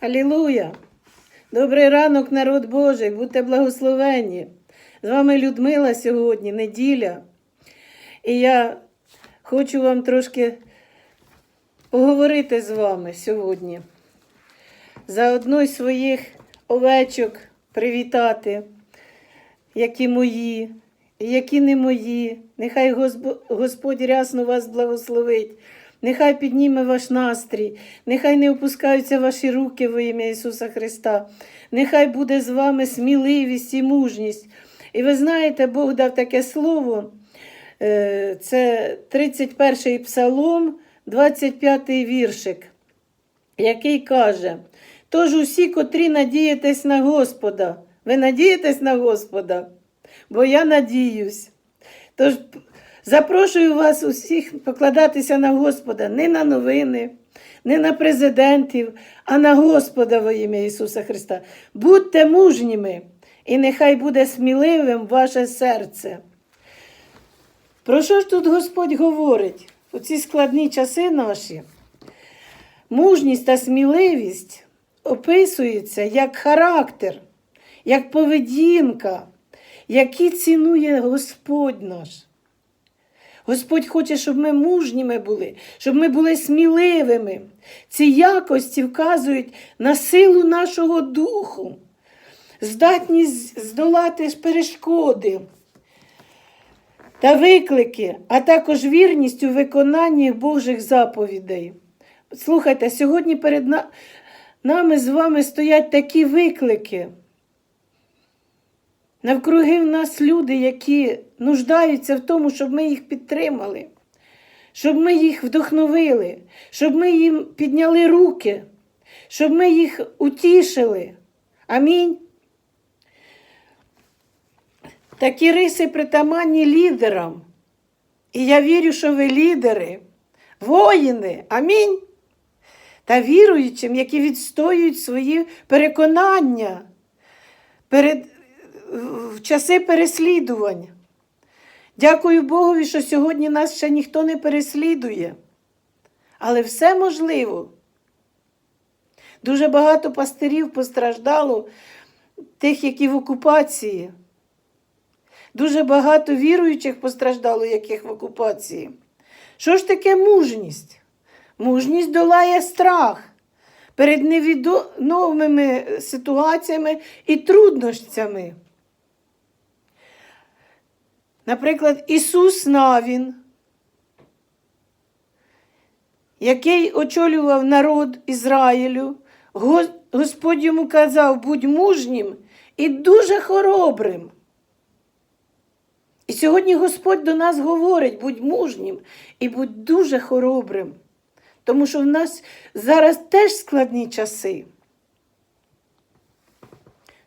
Алілуя! Добрий ранок, народ Божий, будьте благословенні. З вами Людмила сьогодні, неділя. І я хочу вам трошки поговорити з вами сьогодні. Заодно й своїх овечок привітати, які мої, які не мої. Нехай Господь рясно вас благословить. Нехай підніме ваш настрій, нехай не опускаються ваші руки во ім'я Ісуса Христа. Нехай буде з вами сміливість і мужність. І ви знаєте, Бог дав таке слово. е, Це 31-й псалом, 25-й віршик, який каже: Тож усі, котрі надієтесь на Господа, ви надієтесь на Господа, бо я надіюсь. Тож запрошую вас усіх покладатися на Господа не на новини, не на президентів, а на Господа во ім'я Ісуса Христа. Будьте мужніми, і нехай буде сміливим ваше серце. Про що ж тут Господь говорить у ці складні часи наші? Мужність та сміливість описуються як характер, як поведінка, які цінує Господь наш. Господь хоче, щоб ми мужніми були, щоб ми були сміливими. Ці якості вказують на силу нашого духу, здатність здолати перешкоди та виклики, а також вірність у виконанні Божих заповідей. Слухайте, сьогодні перед нами з вами стоять такі виклики. Навкруги в нас люди, які нуждаються в тому, щоб ми їх підтримали, щоб ми їх вдохновили, щоб ми їм підняли руки, щоб ми їх утішили. Амінь. Такі риси притаманні лідерам. І я вірю, що ви лідери, воїни. Амінь. Та віруючим, які відстоюють свої переконання перед, в часи переслідувань. Дякую Богові, що сьогодні нас ще ніхто не переслідує. Але все можливо. Дуже багато пастирів постраждало, тих, які в окупації. Дуже багато віруючих постраждало, яких в окупації. Що ж таке мужність? Мужність долає страх перед невідомими ситуаціями і труднощами. Наприклад, Ісус Навін, який очолював народ Ізраїлю, Господь йому казав, будь мужнім і дуже хоробрим. І сьогодні Господь до нас говорить, будь мужнім і будь дуже хоробрим. Тому що в нас зараз теж складні часи.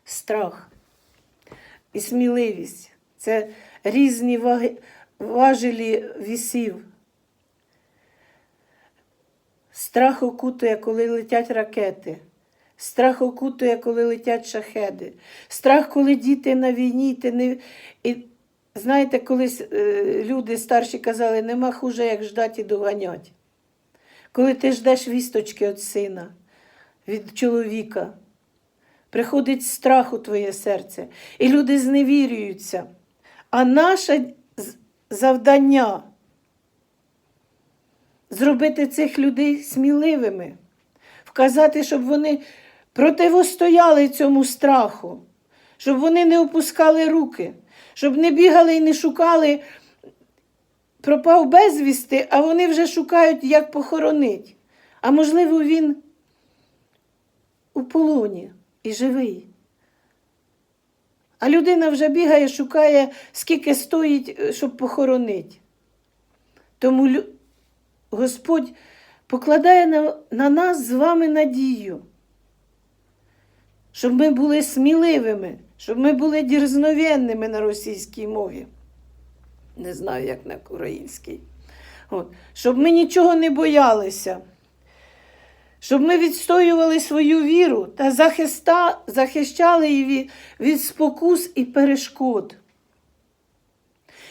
Страх і сміливість це різні важелі вісів. Страх окутує, коли летять ракети. Страх окутує, коли летять шахеди. Страх, коли діти на війні. Ти не... І знаєте, колись е, люди старші казали, нема хуже, як ждати і доганять. Коли ти ждеш вісточки від сина, від чоловіка, приходить страх у твоє серце, і люди зневірюються. А наше завдання зробити цих людей сміливими, вказати, щоб вони противостояли цьому страху, щоб вони не опускали руки, щоб не бігали і не шукали, пропав безвісти, а вони вже шукають, як похоронить. А можливо, він у полоні і живий. А людина вже бігає, шукає, скільки стоїть, е, щоб похоронити. Тому Господь покладає на, на нас з вами надію, щоб ми були сміливими, щоб ми були дірзновенними на російській мові. Не знаю, як на українській. От. Щоб ми нічого не боялися, щоб ми відстоювали свою віру та захиста, захищали її від, від спокус і перешкод.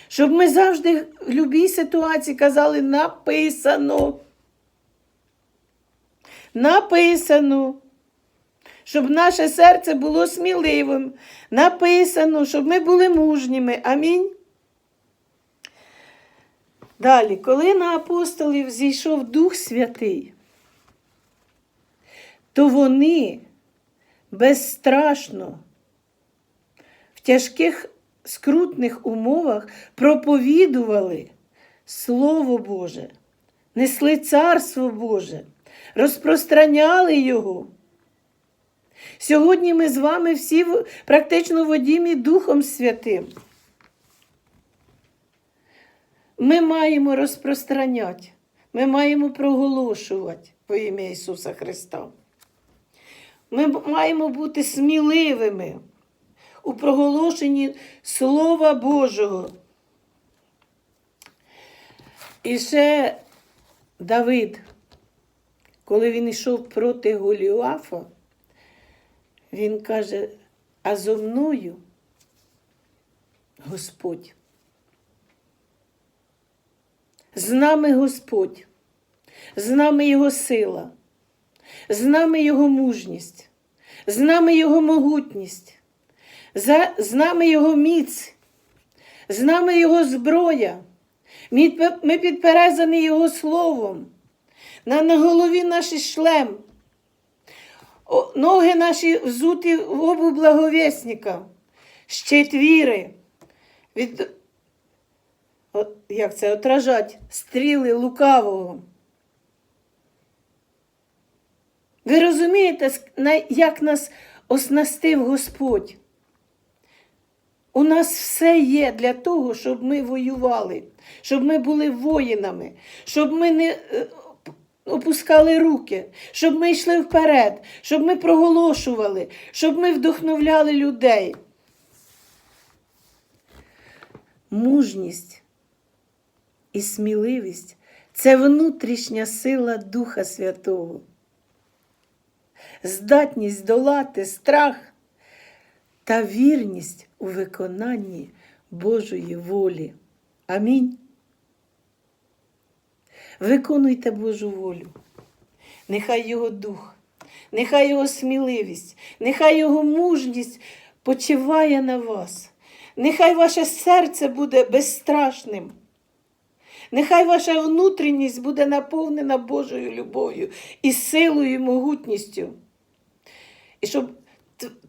Щоб ми завжди в будь-якій ситуації казали написано. Написано. щоб наше серце було сміливим. Написано, щоб ми були мужніми. Амінь. Далі, коли на апостолів зійшов Дух Святий, то вони безстрашно в тяжких скрутних умовах проповідували Слово Боже, несли Царство Боже, розпространяли Його. Сьогодні ми з вами всі практично водімі Духом Святим. Ми маємо розпространяти, ми маємо проголошувати во ім'я Ісуса Христа. Ми маємо бути сміливими у проголошенні Слова Божого. І ще Давид, коли він йшов проти Голіафа, він каже, а зо мною Господь. З нами Господь, з нами Його сила, з нами Його мужність, з нами Його могутність, з нами Його міць, з нами Його зброя. Ми підперезані Його словом. На, голові наш шлем. Ноги наші взуті в обу благовісника, щит віри. Від, як це отражать стріли лукавого. Ви розумієте, як нас оснастив Господь? У нас все є для того, щоб ми воювали, щоб ми були воїнами, щоб ми не е, опускали руки, щоб ми йшли вперед, щоб ми проголошували, щоб ми вдохновляли людей. Мужність і сміливість це внутрішня сила Духа Святого. Здатність долати страх та вірність у виконанні Божої волі. Амінь. Виконуйте Божу волю. Нехай Його дух, нехай Його сміливість, нехай Його мужність почиває на вас. Нехай ваше серце буде безстрашним. Нехай ваша внутрішність буде наповнена Божою любов'ю і силою, і могутністю. І щоб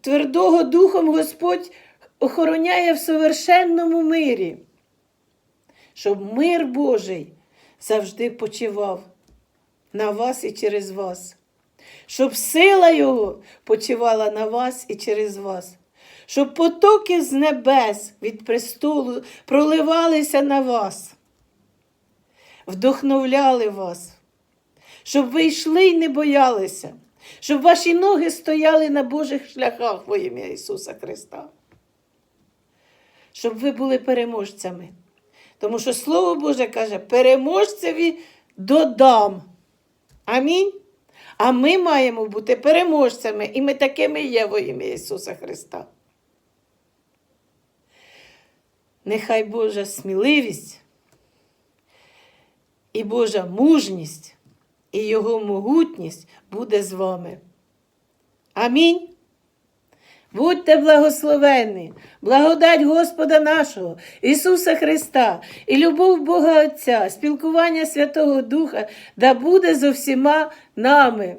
твердого духом Господь охороняє в совершенному мирі, щоб мир Божий завжди почивав на вас і через вас, щоб сила Його почивала на вас і через вас, щоб потоки з небес від престолу проливалися на вас, вдохновляли вас, щоб ви йшли і не боялися, щоб ваші ноги стояли на Божих шляхах во ім'я Ісуса Христа. Щоб ви були переможцями. Тому що Слово Боже каже, переможцеві додам. Амінь. А ми маємо бути переможцями, і ми такими є во ім'я Ісуса Христа. Нехай Божа сміливість і Божа мужність і Його могутність буде з вами. Амінь. Будьте благословенні, благодать Господа нашого, Ісуса Христа, і любов Бога Отця, спілкування Святого Духа да буде зо всіма нами.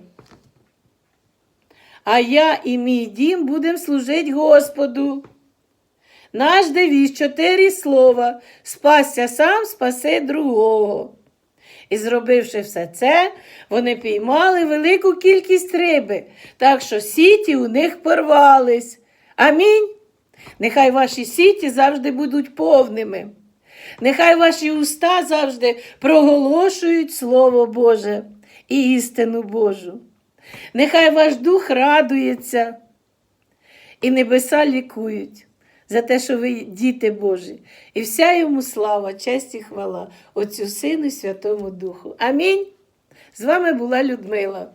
А я і мій дім будемо служити Господу. Наш девіз чотири слова спасся сам, спаси другого. І зробивши все це, вони піймали велику кількість риби, так що сіті у них порвались. Амінь. Нехай ваші сіті завжди будуть повними. Нехай ваші уста завжди проголошують Слово Боже і істину Божу. Нехай ваш дух радується і небеса лікують за те, що ви діти Божі. І вся йому слава, честь і хвала Отцю Сину і Святому Духу. Амінь. З вами була Людмила.